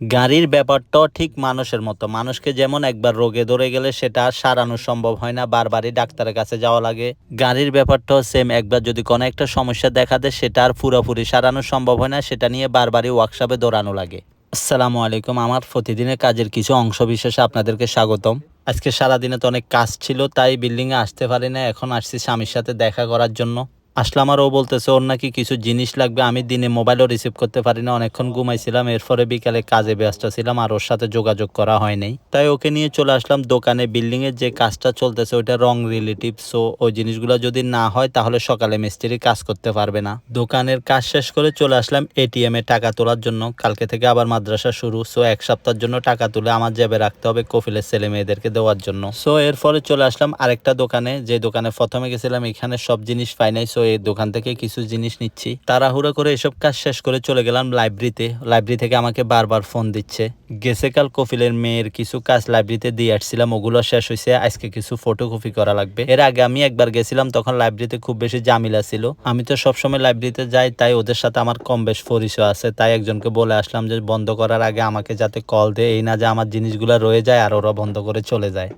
গাড়ির ব্যাপারটাও ঠিক মানুষের মতো। মানুষকে যেমন একবার রোগে ধরে গেলে সেটা সারানো সম্ভব হয় না, বারবারই ডাক্তারের কাছে যাওয়া লাগে। গাড়ির ব্যাপারটাও সেম একবার যদি কোনো একটা সমস্যা দেখা দেয়, সেটা আর পুরোপুরি সারানো সম্ভব হয় না, সেটা নিয়ে বারবারই ওয়ার্কশপে দৌড়ানো লাগে। আসসালামু আলাইকুম, আমার প্রতিদিনের কাজের কিছু অংশ বিশেষে আপনাদেরকে স্বাগতম। আজকে সারাদিনে তো অনেক কাজ ছিল, তাই বিল্ডিংয়ে আসতে পারি না, এখন আসছি স্বামীর সাথে দেখা করার জন্য। আসলাম আর ও বলতেছে, ওর নাকি কিছু জিনিস লাগবে, আমি দিনে মোবাইলও রিসিভ করতে পারি না। অনেকক্ষণ ঘুমাইছিলাম, এরপরে বিকালে কাজে ব্যস্ত ছিলাম, আর ওর সাথে যোগাযোগ করা হয় নাই। তাই ওকে নিয়ে চলে আসলাম দোকানে। বিল্ডিং এর যে কাজটা চলতেছে, ওইটা রং রিলেটিভ সো ওই জিনিসগুলো যদি না হয়, তাহলে সকালে মিস্ত্রি কাজ করতে পারবে না। দোকানের কাজ শেষ করে চলে আসলাম এটিএম এ টাকা তোলার জন্য। কালকে থেকে আবার মাদ্রাসা শুরু সো এক সপ্তাহের জন্য টাকা তুলে আমার জেবে রাখতে হবে কফিলের ছেলে মেয়েদেরকে দেওয়ার জন্য। সো এরপরে চলে আসলাম আরেকটা দোকানে। যে দোকানে প্রথমে গেছিলাম, এখানে সব জিনিস পাই নাই সো এই দোকান থেকে কিছু জিনিস নিচ্ছি। তাড়াহুড়ো করে এসব কাজ শেষ করে চলে গেলাম লাইব্রেরিতে। লাইব্রেরি থেকে আমাকে বারবার ফোন দিচ্ছে। গেছে কাল কফিলের মেয়ের কিছু কাজ লাইব্রেরিতে দিয়ে আসছিলাম, ওগুলো শেষ হয়েছে আজকে কিছু ফটোকপি করা লাগবে। এর আগে আমি একবার গেছিলাম, তখন লাইব্রেরিতে খুব বেশি জামিলা ছিল। আমি তো সবসময় লাইব্রেরিতে যাই, তাই ওদের সাথে আমার কম বেশ পরিচয় আছে। তাই একজনকে বলে আসলাম যে, বন্ধ করার আগে আমাকে যাতে কল দেয় এই না যে আমার জিনিসগুলো রয়ে যায় আর ওরা বন্ধ করে চলে যায়।